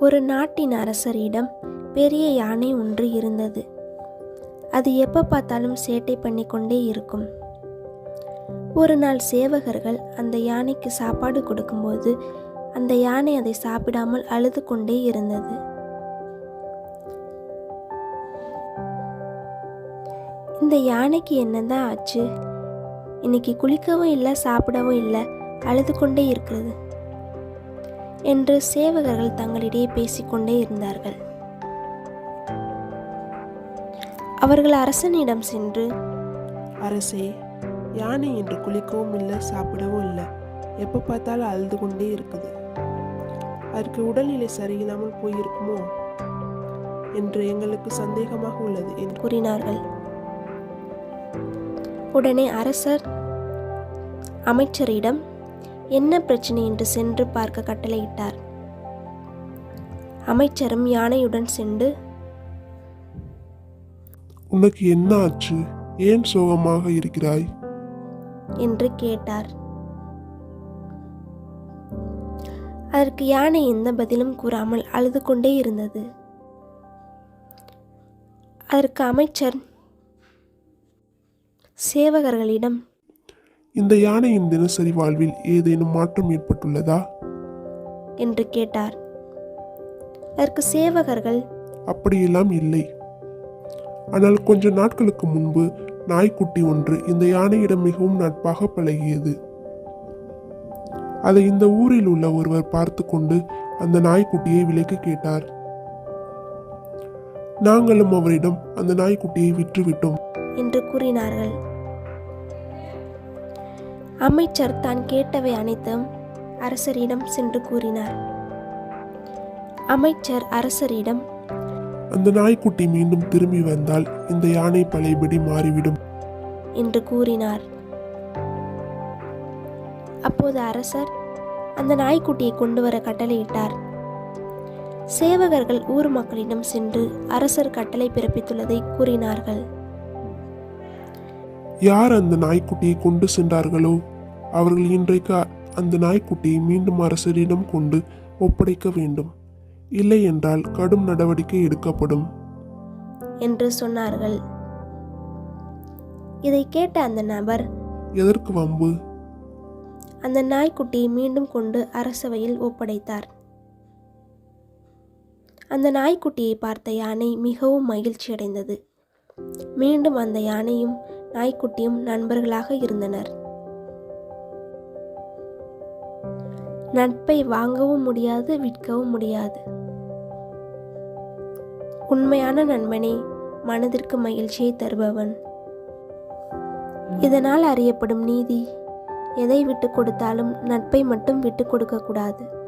ஒரு நாட்டின் அரசரிடம் பெரிய யானை ஒன்று இருந்தது. அது எப்போ பார்த்தாலும் சேட்டை பண்ணி கொண்டே இருக்கும். ஒரு நாள் சேவகர்கள் அந்த யானைக்கு சாப்பாடு கொடுக்கும்போது அந்த யானை அதை சாப்பிடாமல் அழுது கொண்டே இருந்தது. இந்த யானைக்கு என்னதான் ஆச்சு? இன்னைக்கு குளிக்கவும் இல்லை சாப்பிடவும் இல்லை அழுது கொண்டே இருக்கிறது. என்று சேவகர்கள் தங்களிடையே பேசிக்கொண்டே இருந்தார்கள். அவர்கள் அரசனிடம் சென்று அரசே யானை என்று குளிக்கவும் இல்லை சாப்பிடவும் இல்லை. எப்போ பார்த்தாலும் அழுது கொண்டே இருக்குது. அதற்கு உடல்நிலை சரியில்லாமல் போயிருக்குமோ? என்று எங்களுக்கு சந்தேகமாக உள்ளது என்று கூறினார்கள். உடனே அரசர் அமைச்சரிடம் என்ன பிரச்சனை என்று சென்று பார்க்க கட்டளையிட்டார். அமைச்சரும் யானையுடன் சென்று உனக்கு என்ன ஆச்சு ஏன் சோகமாக இருக்கிறாய்? என்று கேட்டார். அதற்கு யானை எந்த பதிலும் கூறாமல் அழுது கொண்டே இருந்தது. அதற்கு அமைச்சர் சேவகர்களிடம் இந்த யானையின் தினசரி வாழ்வில் ஏதேனும் மாற்றம் ஏற்பட்டுள்ளதா? என்று கேட்டார். அதற்கு சேவகர்கள் அப்படியெல்லாம் இல்லை. ஆனால் கொஞ்ச நாட்களுக்கு முன்பு நாய்க்குட்டி ஒன்று இந்த யானையிடம் மிகவும் நட்பாக பழகியது. அதை இந்த ஊரில் உள்ள ஒருவர் பார்த்து கொண்டு அந்த நாய்க்குட்டியை விலைக்கு கேட்டார். நாங்களும் அவரிடம் அந்த நாய்க்குட்டியை விற்றுவிட்டோம். என்று கூறினார்கள். அமைச்சர் தான் கேட்டவை அனைத்தும் அரசரிடம் சென்று கூறினார். அமைச்சர் அரசரிடம் அந்த நாய்க்குட்டி மீண்டும் திரும்பி வந்தால் இந்த யானை பழையபடி மாறிவிடும். என்று கூறினார். அப்போது அரசர் அந்த நாய்க்குட்டியை கொண்டு வர கட்டளையிட்டார். சேவகர்கள் ஊர் மக்களிடம் சென்று அரசர் கட்டளை பிறப்பித்துள்ளதை கூறினார்கள். யார் அந்த நாய்க்குட்டியை கொண்டு சென்றார்களோ? அவர்கள் இன்றைக்கு அந்த நாய்க்குட்டியை மீண்டும் அரசரிடம் கொண்டு ஒப்படைக்க வேண்டும். இல்லை என்றால் கடும் நடவடிக்கை எடுக்கப்படும். என்று சொன்னார்கள். இதை கேட்ட அந்த நபர் எதற்கு வம்பு? அந்த நாய்க்குட்டியை மீண்டும் கொண்டு அரசவையில் ஒப்படைத்தார். அந்த நாய்க்குட்டியை பார்த்த யானை மிகவும் மகிழ்ச்சி அடைந்தது மீண்டும் அந்த யானையும் நாய்க்குட்டியும் நண்பர்களாக இருந்தனர். நட்பை வாங்கவும் முடியாது விற்கவும் முடியாது. உண்மையான நண்பனே மனதிற்கு மகிழ்ச்சியை தருபவன். இதனால் அறியப்படும் நீதி எதை விட்டு கொடுத்தாலும் நட்பை மட்டும் விட்டு கொடுக்கக்கூடாது கூடாது.